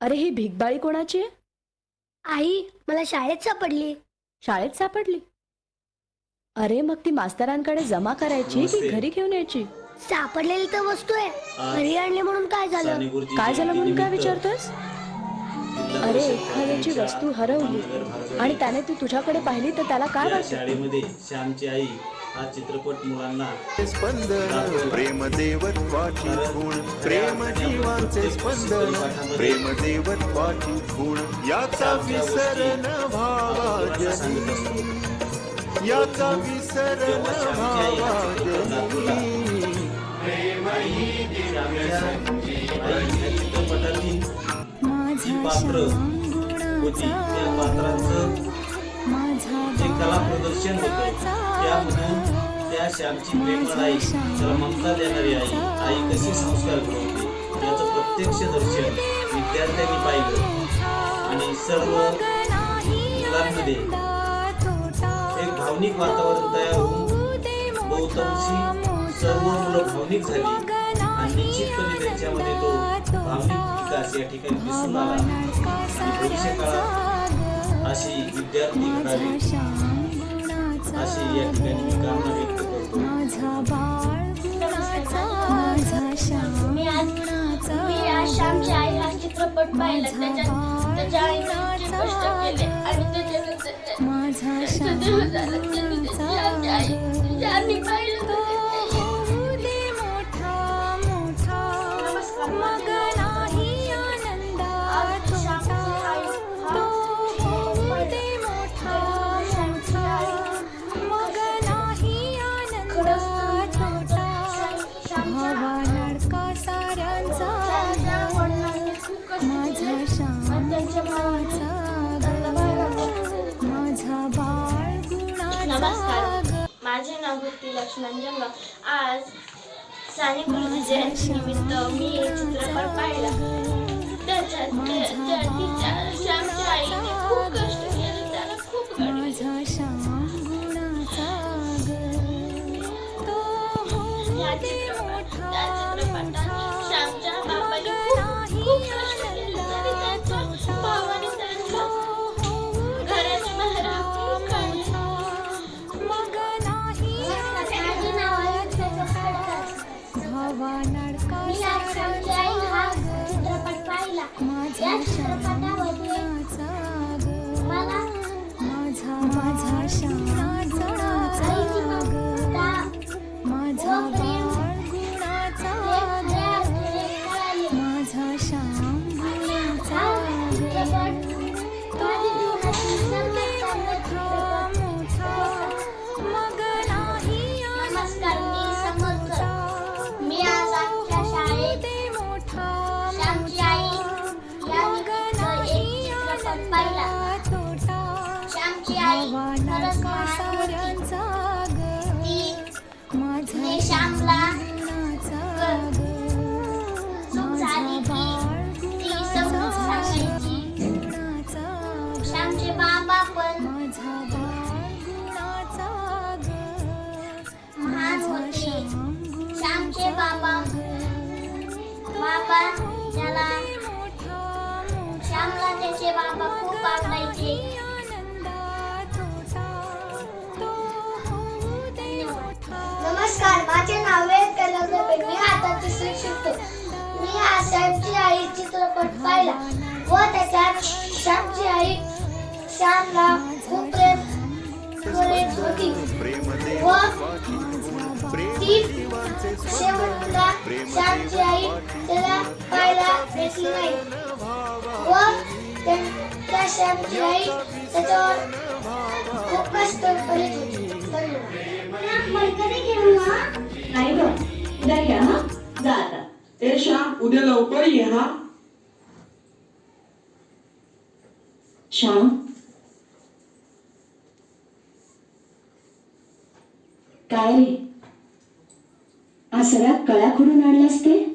अरे ही भिकबाळी कोणाची आहे? आई मला शाळेत सापडली. शाळेत सापडली? अरे मग ती मास्तरांकडे जमा करायची की नमस्ते. घरी घेऊन यायची? सापडलेली तर वस्तू आहे. घरी आणली म्हणून काय झालं? काय झालं म्हणून काय जिल्हा अरे एखाद्याची वस्तू हरवली आणि त्याने ती तुझ्याकडे पाहिली तर त्याला काय या वाटतं शाळेमध्ये श्यामची आई हा चित्रपट मुलांना स्पंदन प्रेम देवत्वाची खूण प्रेम जीवांचे स्पंदन प्रेम देवत्वाची खूण याचा विसर न व्हावा जनी याचा विसर न व्हावा जनी श्यामच्या आई या चित्रपटातील जी पात्र होती त्या पात्रांचं जे कला प्रदर्शन होतं त्यामधून त्या श्यामची प्रेमळ आई त्याला ममता देणारी आई आई कशी संस्कार घडवते याचं प्रत्यक्ष दर्शन विद्यार्थ्यांनी पाहिलं. आणि सर्व मुलांमध्ये एक भावनिक वातावरण तयार होऊन बहुतांशी सर्व मुलं भावनिक झाली. निश्चितपणे त्यांच्यामध्ये तो भावनिक विकास या ठिकाणी दिसून आला आणि भविष्य काळात अशी विद्यार्थी घडावी अशी या ठिकाणी मी कामना व्यक्त करतो मी आज मी आज श्यामची आई हा चित्रपट पाहिला त्याच्यात त्याच्या आईने किती कष्ट केले आणि त्याच्यानंतर त्या- त्याचं देह झालं त्यांनी त्याची श्यामची आई श्यामने पाहिलं नमस्कार माझे नाव भक्ती लक्ष्मण आज साने गुरुजी जयंती निमित्त मी एक चित्रपट पाहिला. त्याच्यात ते- त्या तिच्या श्यामच्या आईने खूप कष्ट केले. त्याला खूप घडविले या चित्रपट त्या चित्रपटात चित्रपट श्यामची आई खरंच महान होती. तिने श्यामला चूक झाली की ती समजून सांगायची श्यामचे बाबा पण महान होते. श्यामचे बाबा बाबा त्याला श्यामला त्याचे बाबा हा श्यामची आई चित्रपट पाहिला व त्याच्यात श्यामची आई श्यामला खूप प्रेम करत होती. प्रेम व ती शेवटला श्यामची आई त्याला पाहायला भेटली नाही व त्या- त्या श्यामची आई त्याच्यावर खूप कष्ट करीत होती धन्यवाद ए श्याम उद्या लवकर ये हा. श्याम. काय रे? हा सगळ्या कळ्या खुडून आणल्यास ते?